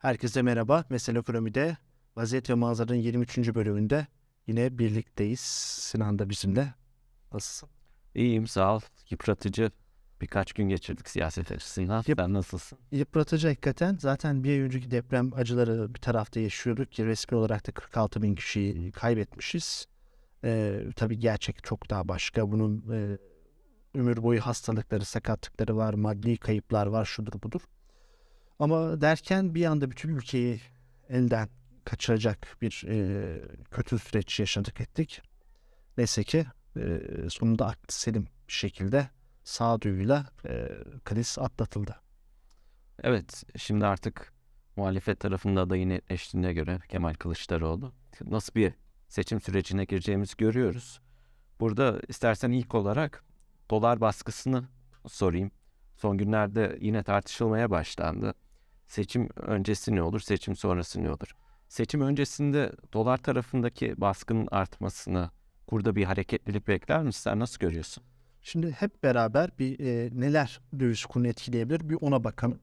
Herkese merhaba. Mesele Ekonomi'de Vaziyet ve Manzara'nın 23. bölümünde yine birlikteyiz. Sinan da bizimle. Nasılsın? İyiyim sağ ol. Yıpratıcı birkaç gün geçirdik siyaset açısından. Yap- Sen nasılsın? Yıpratıcı hakikaten. Zaten bir önceki deprem acıları bir tarafta yaşıyorduk ki resmi olarak da 46 bin kişiyi kaybetmişiz. Ee, tabii gerçek çok daha başka. Bunun e, ömür boyu hastalıkları, sakatlıkları var, maddi kayıplar var, şudur budur. Ama derken bir anda bütün ülkeyi elden kaçıracak bir e, kötü süreç yaşadık ettik. Neyse ki e, sonunda aklı selim bir şekilde sağduyuyla e, kriz atlatıldı. Evet şimdi artık muhalefet tarafında adayı netleştiğine göre Kemal Kılıçdaroğlu nasıl bir seçim sürecine gireceğimizi görüyoruz. Burada istersen ilk olarak dolar baskısını sorayım. Son günlerde yine tartışılmaya başlandı. Seçim öncesi ne olur, seçim sonrası ne olur? Seçim öncesinde dolar tarafındaki baskının artmasını, kurda bir hareketlilik bekler misin? Nasıl görüyorsun? Şimdi hep beraber bir e, neler döviz kurunu etkileyebilir bir ona bakalım.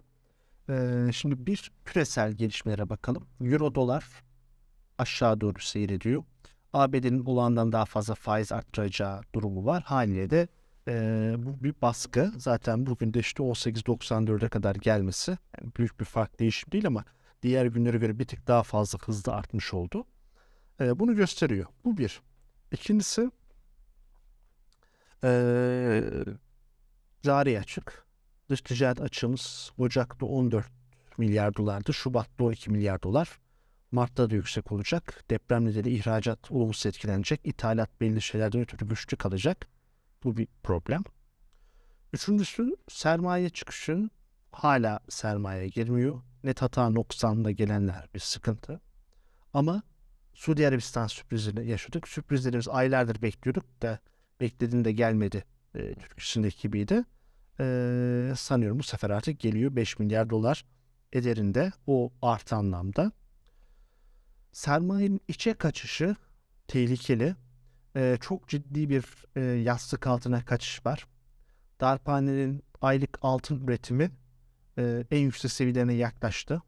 E, şimdi bir küresel gelişmelere bakalım. Euro dolar aşağı doğru seyrediyor. ABD'nin olağandan daha fazla faiz arttıracağı durumu var. Haliyle de e, bu bir baskı. Zaten bugün de işte 18.94'e kadar gelmesi yani büyük bir fark değişim değil ama diğer günlere göre bir tık daha fazla hızlı artmış oldu. E, bunu gösteriyor. Bu bir. İkincisi ee, cari açık. Dış ticaret açığımız Ocak'ta 14 milyar dolardı. Şubat'ta 12 milyar dolar. Mart'ta da yüksek olacak. Deprem nedeniyle ihracat olumsuz etkilenecek. İthalat belli şeylerden ötürü güçlü kalacak. Bu bir problem. Üçüncüsü sermaye çıkışı hala sermaye girmiyor. Net hata noksanla gelenler bir sıkıntı. Ama Suudi Arabistan sürprizini yaşadık. Sürprizlerimiz aylardır bekliyorduk da beklediğinde gelmedi e, Türkçesindeki gibiydi. E, sanıyorum bu sefer artık geliyor 5 milyar dolar ederinde o artı anlamda. Sermayenin içe kaçışı tehlikeli. E, çok ciddi bir e, yastık altına kaçış var. Darphane'nin aylık altın üretimi e, en yüksek seviyelerine yaklaştı.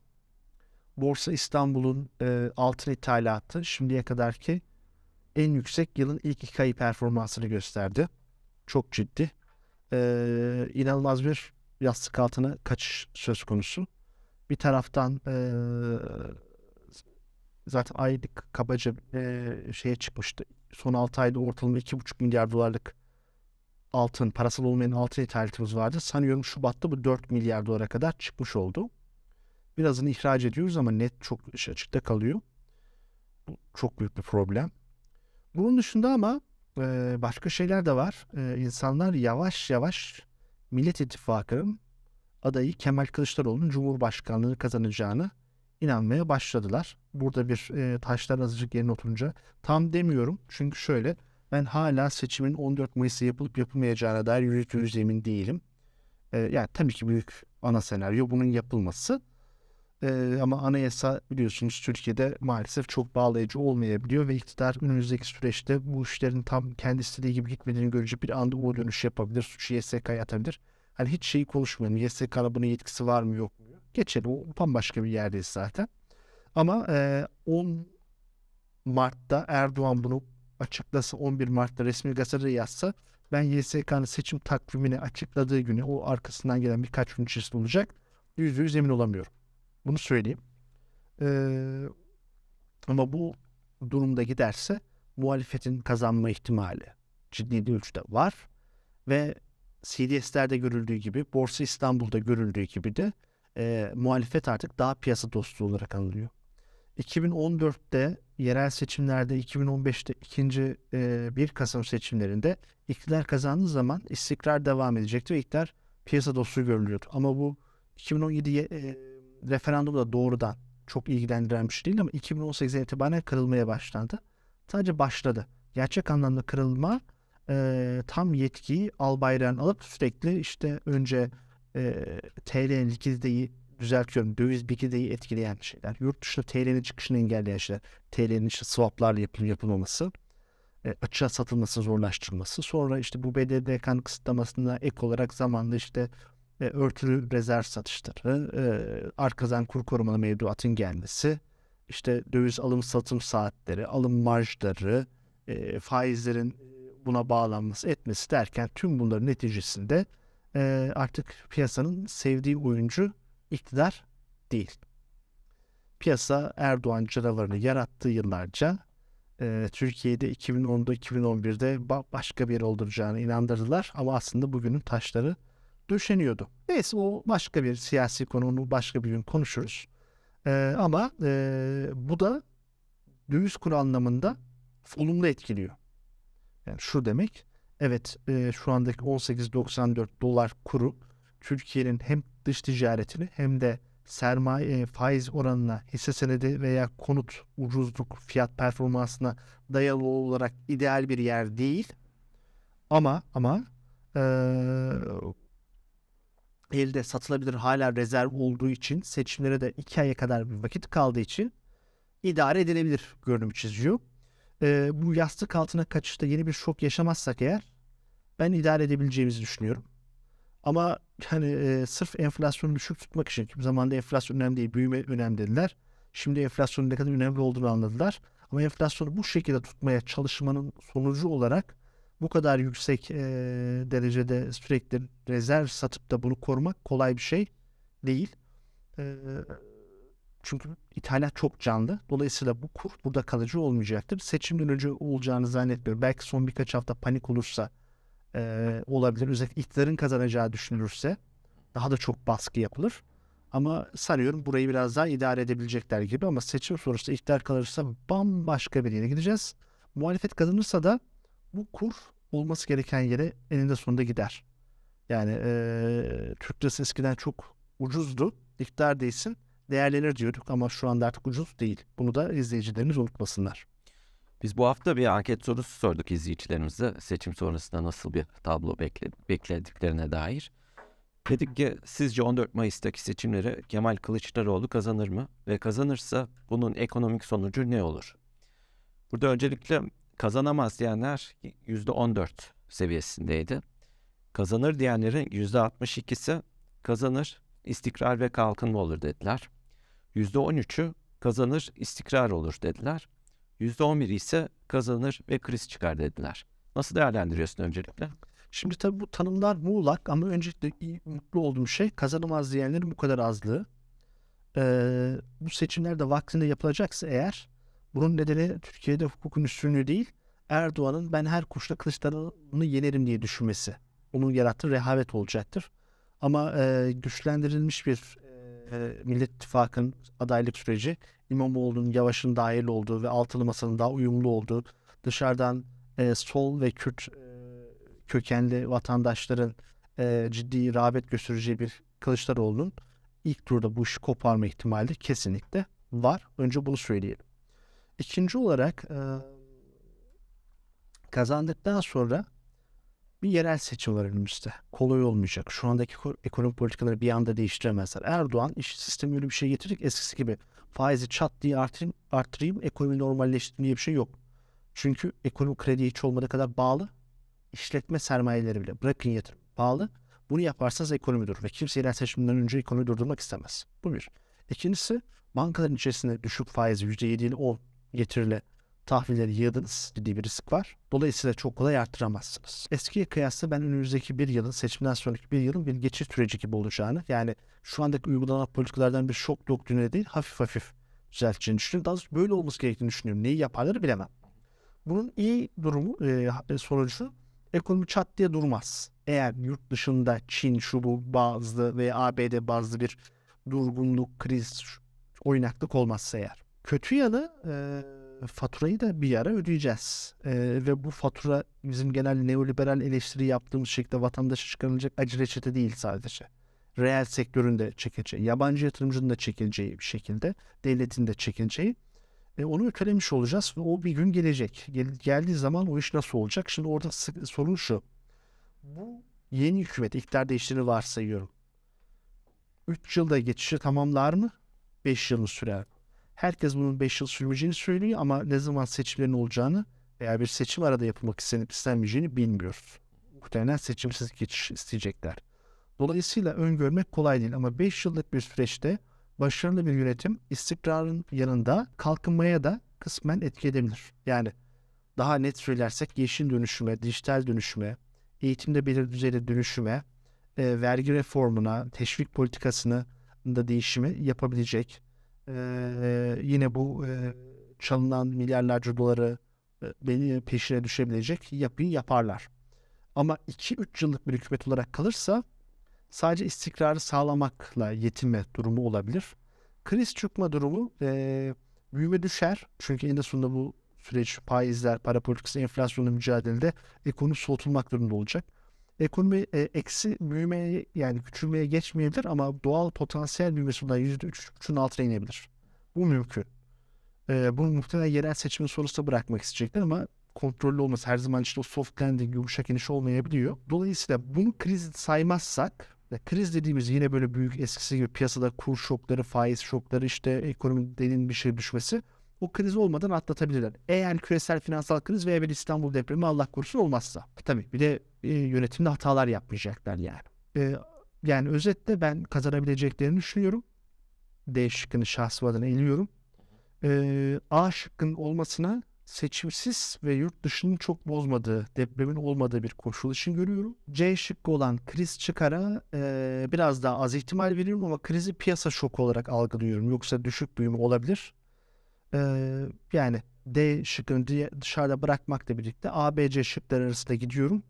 Borsa İstanbul'un e, altın ithalatı şimdiye kadarki en yüksek yılın ilk iki ayı performansını gösterdi. Çok ciddi. Ee, inanılmaz bir yastık altına kaçış söz konusu. Bir taraftan ee, zaten aylık kabaca ee, şeye çıkmıştı. Son 6 ayda ortalama 2,5 milyar dolarlık altın, parasal olmayan altın ithalatımız vardı. Sanıyorum Şubat'ta bu 4 milyar dolara kadar çıkmış oldu. Birazını ihraç ediyoruz ama net çok açıkta kalıyor. Bu çok büyük bir problem. Bunun dışında ama e, başka şeyler de var. E, insanlar yavaş yavaş Millet İttifakı'nın adayı Kemal Kılıçdaroğlu'nun Cumhurbaşkanlığını kazanacağını inanmaya başladılar. Burada bir e, taşlar azıcık yerine oturunca tam demiyorum. Çünkü şöyle ben hala seçimin 14 Mayıs'ta yapılıp yapılmayacağına dair yüzde yüz emin değilim. E, yani tabii ki büyük ana senaryo bunun yapılması. Ee, ama anayasa biliyorsunuz Türkiye'de maalesef çok bağlayıcı olmayabiliyor ve iktidar önümüzdeki süreçte bu işlerin tam kendi istediği gibi gitmediğini görünce bir anda o dönüş yapabilir, suçu YSK'ya atabilir. Hani hiç şeyi konuşmayalım. YSK'nın buna yetkisi var mı yok mu? Geçelim. O bambaşka bir yerdeyiz zaten. Ama e, 10 Mart'ta Erdoğan bunu açıklasa 11 Mart'ta resmi gazetede yazsa ben YSK'nın seçim takvimini açıkladığı güne o arkasından gelen birkaç gün içerisinde olacak. Yüzde yüz emin olamıyorum. Bunu söyleyeyim. Ee, ama bu durumda giderse muhalefetin kazanma ihtimali ciddi bir ölçüde var. Ve CDS'lerde görüldüğü gibi, Borsa İstanbul'da görüldüğü gibi de e, muhalefet artık daha piyasa dostu olarak anılıyor. 2014'te yerel seçimlerde, 2015'te ikinci e, 1 Kasım seçimlerinde iktidar kazandığı zaman istikrar devam edecekti ve iktidar piyasa dostu görülüyordu. Ama bu 2017 e, referandumda doğrudan çok ilgilendiren bir şey değil ama 2018'e itibaren kırılmaya başlandı. Sadece başladı. Gerçek anlamda kırılma e, tam yetkiyi Albayrak'ın alıp sürekli işte önce e, TL'nin likiditeyi düzeltiyorum. Döviz likideyi etkileyen şeyler. Yurt dışında TL'nin çıkışını engelleyen şeyler. TL'nin işte swaplarla yapım yapılmaması. E, açığa satılması zorlaştırılması. Sonra işte bu BDDK'nın kısıtlamasına ek olarak zamanla işte e, örtülü rezerv satışları, e, arkadan kur korumalı mevduatın gelmesi, işte döviz alım satım saatleri, alım marjları, e, faizlerin buna bağlanması etmesi derken tüm bunların neticesinde e, artık piyasanın sevdiği oyuncu iktidar değil. Piyasa Erdoğan canavarını yarattığı yıllarca e, Türkiye'de 2010'da 2011'de ba- başka bir yer olduracağını inandırdılar ama aslında bugünün taşları döşeniyordu. Neyse o başka bir siyasi konu onu başka bir gün konuşuruz. E, ama e, bu da döviz kuru anlamında olumlu etkiliyor. Yani şu demek evet e, şu andaki 18.94 dolar kuru Türkiye'nin hem dış ticaretini hem de sermaye faiz oranına hisse senedi veya konut ucuzluk fiyat performansına dayalı olarak ideal bir yer değil. Ama ama e, elde satılabilir hala rezerv olduğu için seçimlere de iki aya kadar bir vakit kaldığı için idare edilebilir görünüm çiziyor. E, bu yastık altına kaçışta yeni bir şok yaşamazsak eğer ben idare edebileceğimizi düşünüyorum. Ama hani e, sırf enflasyonu düşük tutmak için ki zamanda enflasyon önemli değil, büyüme önemli dediler. Şimdi enflasyonun ne kadar önemli olduğunu anladılar. Ama enflasyonu bu şekilde tutmaya çalışmanın sonucu olarak bu kadar yüksek e, derecede sürekli rezerv satıp da bunu korumak kolay bir şey değil. E, çünkü ithalat çok canlı. Dolayısıyla bu kur burada kalıcı olmayacaktır. Seçimden önce olacağını zannetmiyorum. Belki son birkaç hafta panik olursa e, olabilir. Özellikle iktidarın kazanacağı düşünülürse daha da çok baskı yapılır. Ama sanıyorum burayı biraz daha idare edebilecekler gibi ama seçim sonrası iktidar kalırsa bambaşka bir yere gideceğiz. Muhalefet kazanırsa da bu kur olması gereken yere eninde sonunda gider. Yani e, Türk lirası eskiden çok ucuzdu. İktidar değilsin değerlenir diyorduk ama şu anda artık ucuz değil. Bunu da izleyicilerimiz unutmasınlar. Biz bu hafta bir anket sorusu sorduk izleyicilerimize seçim sonrasında nasıl bir tablo bekle, beklediklerine dair. Dedik ki sizce 14 Mayıs'taki seçimleri Kemal Kılıçdaroğlu kazanır mı? Ve kazanırsa bunun ekonomik sonucu ne olur? Burada öncelikle kazanamaz diyenler %14 seviyesindeydi. Kazanır diyenlerin %62'si kazanır, istikrar ve kalkınma olur dediler. %13'ü kazanır, istikrar olur dediler. %11 ise kazanır ve kriz çıkar dediler. Nasıl değerlendiriyorsun öncelikle? Şimdi tabii bu tanımlar muğlak ama öncelikle iyi, mutlu olduğum şey kazanamaz diyenlerin bu kadar azlığı. Ee, bu seçimler de vaktinde yapılacaksa eğer bunun nedeni Türkiye'de hukukun üstünlüğü değil Erdoğan'ın ben her koşulda Kılıçdaroğlu'nu yenerim diye düşünmesi. Onun yarattığı rehavet olacaktır. Ama e, güçlendirilmiş bir e, Millet İttifakı'nın adaylık süreci İmamoğlu'nun Yavaş'ın dahil olduğu ve altılı masanın daha uyumlu olduğu dışarıdan e, sol ve Kürt e, kökenli vatandaşların e, ciddi rağbet göstereceği bir Kılıçdaroğlu'nun ilk turda bu işi koparma ihtimali kesinlikle var. Önce bunu söyleyelim. İkinci olarak e, kazandıktan sonra bir yerel seçim var önümüzde. Kolay olmayacak. Şu andaki ekonomi politikaları bir anda değiştiremezler. Erdoğan iş sistemi öyle bir şey getirecek eskisi gibi faizi çat diye artırayım, arttırayım ekonomi normalleştireyim diye bir şey yok. Çünkü ekonomi krediye hiç olmadığı kadar bağlı. İşletme sermayeleri bile bırakın yatırım bağlı. Bunu yaparsanız ekonomi durur ve kimse yerel seçimden önce ekonomi durdurmak istemez. Bu bir. İkincisi bankaların içerisinde düşük faizi %7 ile 10 getiriyle tahvilleri yığdınız. Ciddi bir risk var. Dolayısıyla çok kolay arttıramazsınız. Eskiye kıyasla ben önümüzdeki bir yılın seçimden sonraki bir yılın bir geçiş süreci gibi olacağını yani şu andaki uygulanan politikalardan bir şok doktrine değil hafif hafif düzelteceğini düşünüyorum. Daha doğrusu böyle olması gerektiğini düşünüyorum. Neyi yaparları bilemem. Bunun iyi durumu e, sonucu ekonomi çat diye durmaz. Eğer yurt dışında Çin, şu bu bazlı veya ABD bazlı bir durgunluk, kriz, oynaklık olmazsa eğer. Kötü yanı e, faturayı da bir ara ödeyeceğiz. E, ve bu fatura bizim genel neoliberal eleştiri yaptığımız şekilde vatandaşa çıkarılacak acı reçete değil sadece. Reel sektörün de çekileceği, yabancı yatırımcının da çekileceği bir şekilde, devletin de çekileceği. E, onu ötelemiş olacağız ve o bir gün gelecek. Gel, geldiği zaman o iş nasıl olacak? Şimdi orada sorun şu. Bu yeni hükümet iktidar değiştiğini varsayıyorum. 3 yılda geçişi tamamlar mı? 5 yıl mı sürer? Herkes bunun 5 yıl sürmeyeceğini söylüyor ama ne zaman seçimlerin olacağını veya bir seçim arada yapılmak istenip istenmeyeceğini bilmiyoruz. Muhtemelen seçimsiz geçiş isteyecekler. Dolayısıyla öngörmek kolay değil ama 5 yıllık bir süreçte başarılı bir yönetim istikrarın yanında kalkınmaya da kısmen etki edebilir. Yani daha net söylersek yeşil dönüşüme, dijital dönüşüme, eğitimde belirli düzeyde dönüşüme, e, vergi reformuna, teşvik politikasını da değişimi yapabilecek. Yine bu e, çalınan milyarlarca doları e, peşine düşebilecek yapıyı yaparlar. Ama 2-3 yıllık bir hükümet olarak kalırsa sadece istikrarı sağlamakla yetinme durumu olabilir. Kriz çıkma durumu e, büyüme düşer. Çünkü en sonunda bu süreç faizler, para politikası, enflasyonla mücadelede ekonomi soğutulmak durumunda olacak. Ekonomi e, eksi büyümeye yani küçülmeye geçmeyebilir ama doğal potansiyel büyümesi bundan %3,5'ün altına inebilir. Bu mümkün. E, bunu muhtemelen yerel seçimin sonrasında bırakmak isteyecekler ama kontrollü olması her zaman işte o soft landing yumuşak iniş olmayabiliyor. Dolayısıyla bunu kriz saymazsak ve kriz dediğimiz yine böyle büyük eskisi gibi piyasada kur şokları, faiz şokları işte ekonominin bir şey düşmesi o kriz olmadan atlatabilirler. Eğer küresel finansal kriz veya bir İstanbul depremi Allah korusun olmazsa. Tabii bir de yönetimde hatalar yapmayacaklar yani. E, yani özetle ben kazanabileceklerini düşünüyorum. D şıkkını şahsım adına eliyorum. E, A şıkkın olmasına seçimsiz ve yurt dışının çok bozmadığı, depremin olmadığı bir koşul için görüyorum. C şıkkı olan kriz çıkara e, biraz daha az ihtimal veriyorum ama krizi piyasa şoku olarak algılıyorum. Yoksa düşük büyüme olabilir. E, yani D şıkkını dışarıda bırakmakla birlikte A, B, C şıkları arasında gidiyorum.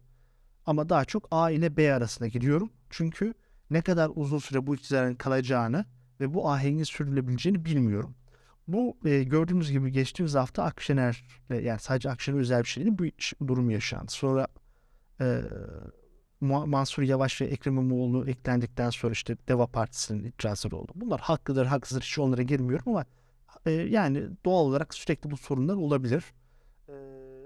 Ama daha çok A ile B arasında gidiyorum. Çünkü ne kadar uzun süre bu iktidarın kalacağını ve bu ahengin sürdürülebileceğini bilmiyorum. Bu e, gördüğümüz gibi geçtiğimiz hafta Akşener yani sadece Akşener özel bir şey değil bu durum yaşandı. Sonra e, Mansur Yavaş ve Ekrem İmamoğlu eklendikten sonra işte Deva Partisi'nin itirazları oldu. Bunlar haklıdır haksızdır hiç onlara girmiyorum ama e, yani doğal olarak sürekli bu sorunlar olabilir.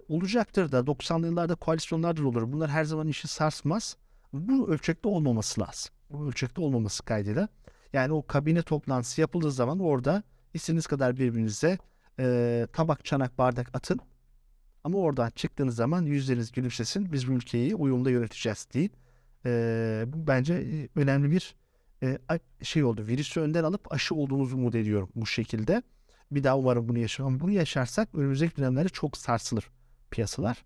Olacaktır da 90'lı yıllarda koalisyonlar da olur. Bunlar her zaman işi sarsmaz. Bu ölçekte olmaması lazım. Bu ölçekte olmaması kaydıyla. Yani o kabine toplantısı yapıldığı zaman orada istediğiniz kadar birbirinize e, tabak, çanak, bardak atın. Ama oradan çıktığınız zaman yüzleriniz gülümsesin. Biz bu ülkeyi uyumda yöneteceğiz deyin. E, bu bence e, önemli bir e, şey oldu. Virüsü önden alıp aşı olduğumuzu umut ediyorum bu şekilde. Bir daha umarım bunu yaşamam. Ama bunu yaşarsak önümüzdeki dönemlerde çok sarsılır piyasalar.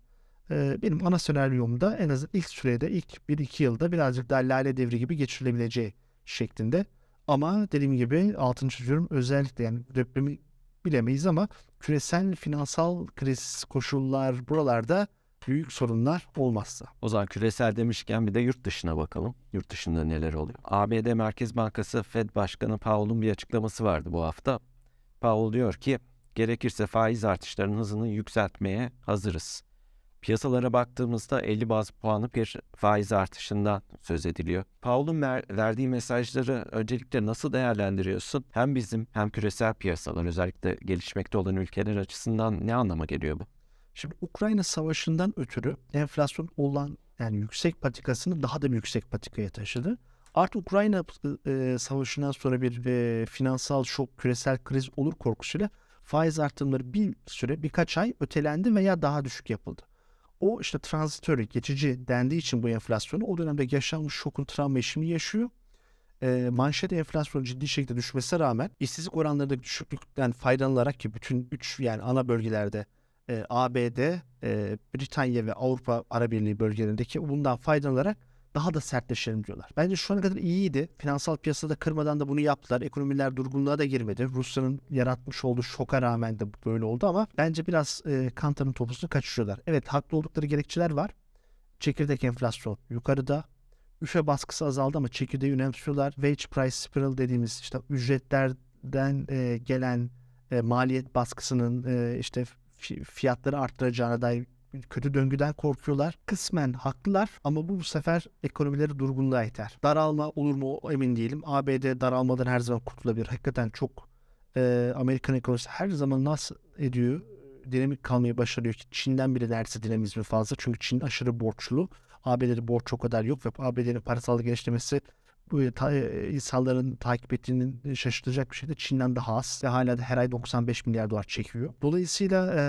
E, benim ana senaryomda en azından ilk sürede ilk 1-2 yılda birazcık daha lale devri gibi geçirilebileceği şeklinde. Ama dediğim gibi altını çiziyorum özellikle yani depremi bilemeyiz ama küresel finansal kriz koşullar buralarda büyük sorunlar olmazsa. O zaman küresel demişken bir de yurt dışına bakalım. Yurt dışında neler oluyor? ABD Merkez Bankası Fed Başkanı Powell'un bir açıklaması vardı bu hafta. Powell diyor ki gerekirse faiz artışlarının hızını yükseltmeye hazırız. Piyasalara baktığımızda 50 baz puanlık bir faiz artışından söz ediliyor. Powell'un ver- verdiği mesajları öncelikle nasıl değerlendiriyorsun? Hem bizim hem küresel piyasalar özellikle gelişmekte olan ülkeler açısından ne anlama geliyor bu? Şimdi Ukrayna Savaşı'ndan ötürü enflasyon olan yani yüksek patikasını daha da yüksek patikaya taşıdı. Artık Ukrayna e, Savaşı'ndan sonra bir e, finansal şok, küresel kriz olur korkusuyla faiz artımları bir süre birkaç ay ötelendi veya daha düşük yapıldı. O işte transitörü, geçici dendiği için bu enflasyonu o dönemde yaşanmış şokun travma şimdi yaşıyor. E, manşet enflasyonu ciddi şekilde düşmesine rağmen işsizlik oranlarındaki düşüklükten faydalanarak ki bütün üç yani ana bölgelerde e, ABD, e, Britanya ve Avrupa Ara Birliği bölgelerindeki bundan faydalanarak daha da sertleşelim diyorlar. Bence şu ana kadar iyiydi. Finansal piyasada kırmadan da bunu yaptılar. Ekonomiler durgunluğa da girmedi. Rusya'nın yaratmış olduğu şoka rağmen de böyle oldu ama bence biraz e, kantarın topusunu kaçırıyorlar. Evet haklı oldukları gerekçeler var. Çekirdek enflasyon yukarıda. Üfe baskısı azaldı ama çekirdeği önemsiyorlar. Wage price spiral dediğimiz işte ücretlerden e, gelen e, maliyet baskısının e, işte fi- fiyatları arttıracağına dair kötü döngüden korkuyorlar. Kısmen haklılar ama bu bu sefer ekonomileri durgunluğa iter. Daralma olur mu emin değilim. ABD daralmadan her zaman kurtulabilir. Hakikaten çok e, Amerikan ekonomisi her zaman nasıl ediyor? Dinamik kalmayı başarıyor ki Çin'den bile neredeyse dinamizmi fazla. Çünkü Çin aşırı borçlu. ABD'de borç o kadar yok ve ABD'nin parasal genişlemesi bu ta, e, insanların takip ettiğinin şaşırtacak bir şey de Çin'den daha az ve hala da her ay 95 milyar dolar çekiyor. Dolayısıyla e,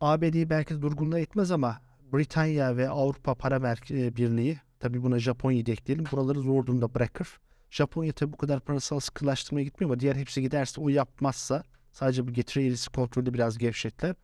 ABD'yi belki durgunluğa etmez ama Britanya ve Avrupa Para Merke- Birliği tabii buna Japonya'yı da ekleyelim. Buraları zor durumda bırakır. Japonya tabii bu kadar parasal sıkılaştırmaya gitmiyor ama diğer hepsi giderse o yapmazsa sadece bu getiri eğrisi kontrolü biraz gevşetler.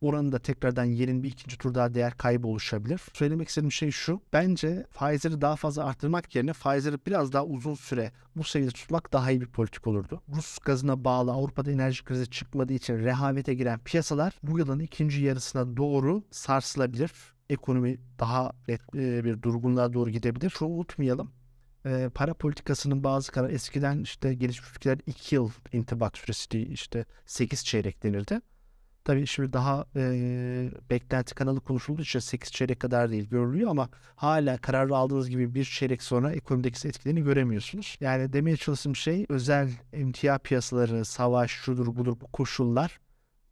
Oranın da tekrardan yerin bir ikinci tur daha değer kaybı oluşabilir. Söylemek istediğim şey şu. Bence faizleri daha fazla arttırmak yerine faizleri biraz daha uzun süre bu seviyede tutmak daha iyi bir politik olurdu. Rus gazına bağlı Avrupa'da enerji krizi çıkmadığı için rehavete giren piyasalar bu yılın ikinci yarısına doğru sarsılabilir. Ekonomi daha e, bir durgunluğa doğru gidebilir. Şunu unutmayalım. E, para politikasının bazı karar eskiden işte gelişmiş ülkeler 2 yıl intibak süresi işte 8 çeyrek denirdi. Tabii şimdi daha e, beklenti kanalı konuşulduğu için 8 çeyrek kadar değil görülüyor ama hala kararı aldığınız gibi bir çeyrek sonra ekonomideki etkilerini göremiyorsunuz. Yani demeye çalıştığım şey özel emtia piyasaları, savaş, şudur budur bu koşullar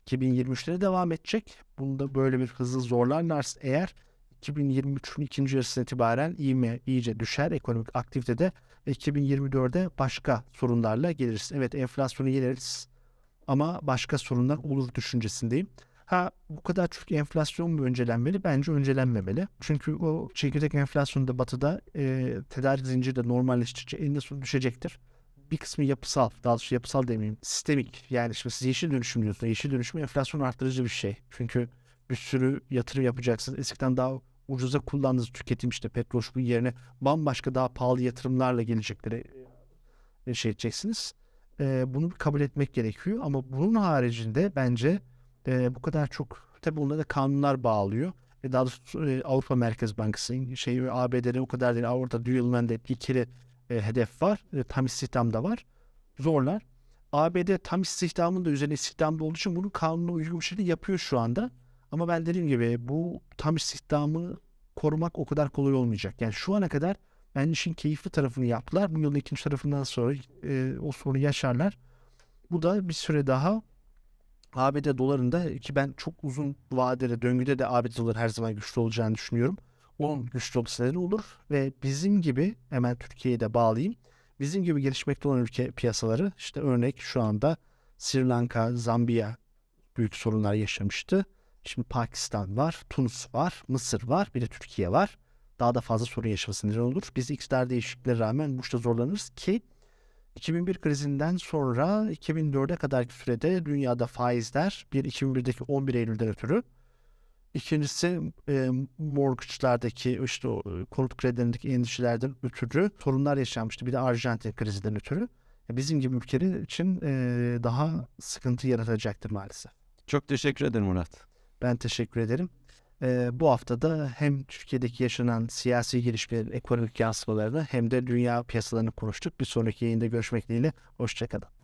2023'te de devam edecek. Bunda böyle bir hızlı zorlarlarsa eğer 2023'ün ikinci yarısına itibaren ivme iyice düşer ekonomik aktivitede ve 2024'de başka sorunlarla geliriz. Evet enflasyonu yeneriz ama başka sorunlar olur düşüncesindeyim. Ha bu kadar çok enflasyon mu öncelenmeli? Bence öncelenmemeli. Çünkü o çekirdek enflasyonda batıda e, tedarik zinciri de normalleştikçe eninde sonunda düşecektir. Bir kısmı yapısal, daha doğrusu yapısal demeyeyim, sistemik. Yani şimdi siz yeşil dönüşüm diyorsunuz. Yeşil dönüşüm enflasyon arttırıcı bir şey. Çünkü bir sürü yatırım yapacaksınız. Eskiden daha ucuza kullandığınız tüketim işte petrol bu yerine bambaşka daha pahalı yatırımlarla gelecekleri e, şey edeceksiniz. E, bunu kabul etmek gerekiyor ama bunun haricinde bence e, bu kadar çok tabii bunlara da kanunlar bağlıyor. E, daha doğrusu e, Avrupa Merkez Bankası şey ABD'de o kadar değil. Orada dual mandate ikili e, hedef var. E, tam istihdam da var. Zorlar. ABD tam istihdamın da üzerine istihdamda olduğu için bunu kanuna uygun bir şekilde yapıyor şu anda. Ama ben dediğim gibi bu tam istihdamı korumak o kadar kolay olmayacak. Yani şu ana kadar ben işin keyifli tarafını yaptılar. Bu yılın ikinci tarafından sonra e, o sorunu yaşarlar. Bu da bir süre daha ABD dolarında ki ben çok uzun vadede döngüde de ABD doları her zaman güçlü olacağını düşünüyorum. Onun güçlü nedeni olur ve bizim gibi hemen Türkiye'ye de bağlayayım. Bizim gibi gelişmekte olan ülke piyasaları işte örnek şu anda Sri Lanka, Zambiya büyük sorunlar yaşamıştı. Şimdi Pakistan var, Tunus var, Mısır var, bir de Türkiye var. Daha da fazla sorun yaşaması neden olur. Biz iktidar değişikliklere rağmen bu işte zorlanırız ki 2001 krizinden sonra 2004'e kadarki sürede dünyada faizler bir 2001'deki 11 Eylül'den ötürü İkincisi e, mortgage'lardaki işte o, e, konut kredilerindeki endişelerden ötürü sorunlar yaşanmıştı. Bir de Arjantin krizinden ötürü. E, Bizim gibi ülkeler için e, daha sıkıntı yaratacaktır maalesef. Çok teşekkür ederim Murat. Ben teşekkür ederim. Ee, bu haftada hem Türkiye'deki yaşanan siyasi gelişmelerin ekonomik yansımalarını hem de dünya piyasalarını konuştuk. Bir sonraki yayında görüşmek dileğiyle. Hoşçakalın.